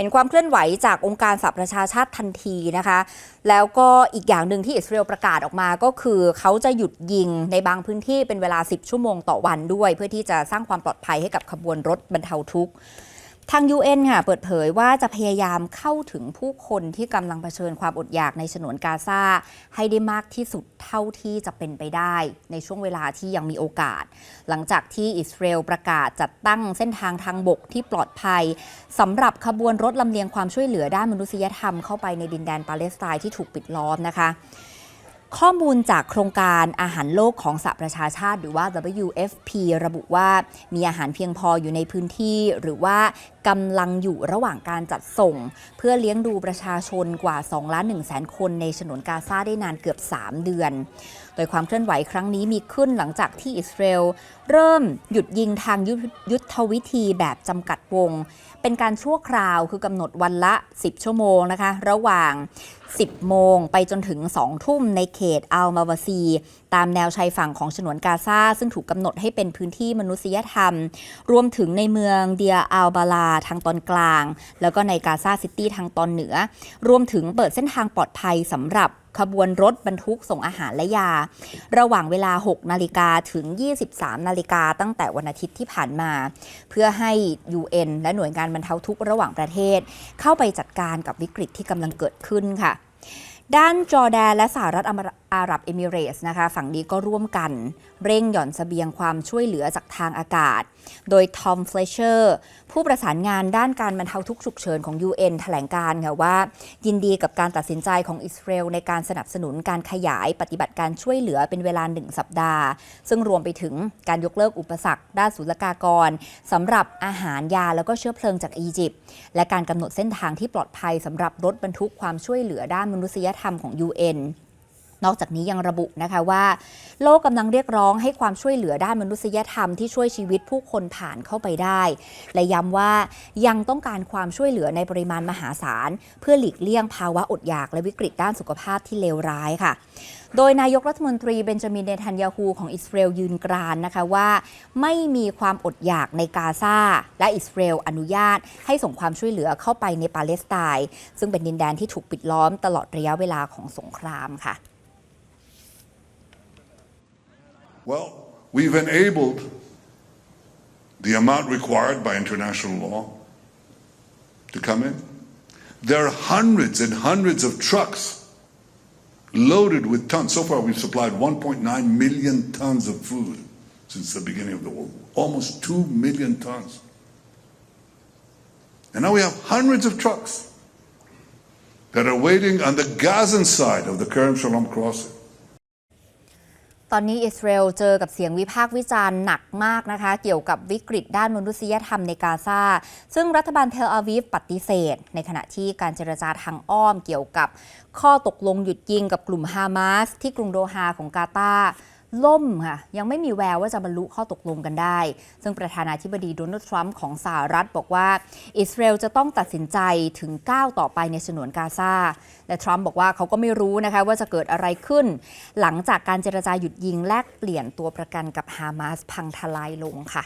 เห็นความเคลื่อนไหวจากองค์การสหประชาชาติทันทีนะคะ แล้วก็อีกอย่างหนึ่งที่อิสราเอลประกาศออกมาก็คือเขาจะหยุดยิงในบางพื้นที่เป็นเวลา 10 ชั่วโมงต่อวันด้วย เพื่อที่จะสร้างความปลอดภัยให้กับขบวนรถบรรเทาทุกข์ ทาง UN ค่ะเปิดเผยว่าจะพยายามเข้าถึงผู้คนที่กำลังเผชิญความอดอยากในฉนวนกาซาให้ได้มากที่สุดเท่าที่จะเป็นไปได้ ในช่วงเวลาที่ยังมีโอกาส หลังจากที่อิสราเอลประกาศจัดตั้งเส้นทางทางบกที่ปลอดภัยสำหรับขบวนรถลำเลียงความช่วยเหลือด้านมนุษยธรรมเข้าไปในดินแดนปาเลสไตน์ที่ถูกปิดล้อมนะคะ ข้อมูลจากโครงการอาหารโลกของสหประชาชาติ หรือว่า WFP ระบุว่ามีอาหารเพียงพออยู่ในพื้นที่ หรือว่ากำลังอยู่ระหว่างการจัดส่ง เพื่อเลี้ยงดูประชาชนกว่า2ล้าน1แสนคนในฉนวนกาซาได้นานเกือบ 3 เดือน ดยความเคลื่อนไหวครั้งนี้มีขึ้นหลังจากที่อิสราเอลเริ่มหยุดยิงทางยุทธยุทธวิธีแบบจำกัดวง เป็นการชั่วคราวคือกำหนดวันละ 10 ชั่วโมงนะคะ ระหว่าง 10 โมงไปจนถึง 2 ทุ่มในเขตอัลมาวาซี ตามแนวชายฝั่งของฉนวนกาซาซึ่งถูกกำหนดให้เป็นพื้นที่มนุษยธรรม รวมถึงในเมืองเดียอัลบาลาทางตอนกลาง แล้วก็ในกาซาซิตี้ทางตอนเหนือ รวมถึงเปิดเส้นทางปลอดภัยสำหรับขบวนรถบรรทุกส่งอาหารและยา ระหว่างเวลา 6 นาฬิกาถึง 23 นาฬิกาตั้งแต่วันอาทิตย์ที่ผ่านมา เพื่อให้ UN และหน่วยงานบรรเทาทุกข์ระหว่างประเทศ เข้าไปจัดการกับวิกฤตที่กำลังเกิดขึ้นค่ะ ด้านจอร์แดนและสหรัฐอาหรับเอมิเรส์นะคะ ฝั่งนี้ก็ร่วมกันเร่งหย่อนเสบียงความช่วยเหลือจากทางอากาศ โดยทอมเฟลเชอร์ผู้ประสานงานด้านการบรรเทาทุกข์ฉุกเฉินของ UN แถลงการค่ะว่า ยินดีกับการตัดสินใจของอิสราเอลในการสนับสนุนการขยายปฏิบัติการช่วยเหลือเป็นเวลาหนึ่งสัปดาห์ ซึ่งรวมไปถึงการยกเลิกอุปสรรค ด้านศุลกากรสำหรับอาหารยาแล้วก็เชื้อเพลิงจากอียิปต์และการกำหนดเส้นทางที่ปลอดภัยสำหรับรถบรรทุกความช่วยเหลือด้านมนุษยธรรมธรรมของ UN นอกจากนี้ยังระบุนะคะว่า โลกกำลังเรียกร้องให้ความช่วยเหลือด้านมนุษยธรรมที่ช่วยชีวิตผู้คนผ่านเข้าไปได้ และย้ำว่ายังต้องการความช่วยเหลือในปริมาณมหาศาล เพื่อหลีกเลี่ยงภาวะอดอยากและวิกฤตด้านสุขภาพที่เลวร้ายค่ะ โดยนายกรัฐมนตรีเบนจามินเนทันยาฮูของอิสราเอลยืนกรานนะคะว่า ไม่มีความอดอยากในกาซาและอิสราเอลอนุญาต ให้ส่งความช่วยเหลือเข้าไปในปาเลสไตน์ซึ่งเป็นดินแดนที่ถูกปิดล้อมตลอดระยะเวลาของสงครามค่ะ Well, we've enabled the amount required by international law to come in. There are hundreds and hundreds of trucks loaded with tons. So far, we've supplied 1.9 million tons of food since the beginning of the war, almost 2 million tons. And now we have hundreds of trucks that are waiting on the Gazan side of the Kerem Shalom crossing. ตอนนี้อิสราเอลเจอกับเสียงวิพากษ์วิจารณ์หนักมากนะคะ เกี่ยวกับวิกฤตด้านมนุษยธรรมในกาซาซึ่งรัฐบาลเทลอาวีฟปฏิเสธ ในขณะที่การเจรจาทางอ้อมเกี่ยวกับข้อตกลงหยุดยิงกับกลุ่มฮามาสที่กรุงโดฮาของกาตาร์ ล่มค่ะยังไม่มีแววว่าจะบรรลุข้อตกลงกันได้ ซึ่งประธานาธิบดีโดนัลด์ทรัมป์ของสหรัฐบอกว่า อิสราเอลจะต้องตัดสินใจถึงก้าวต่อไปในฉนวนกาซาและทรัมป์บอกว่าเขาก็ไม่รู้นะคะว่าจะเกิดอะไรขึ้น หลังจากการเจรจาหยุดยิงแลกเปลี่ยนตัวประกันกับฮามาสพังทลายลงค่ะ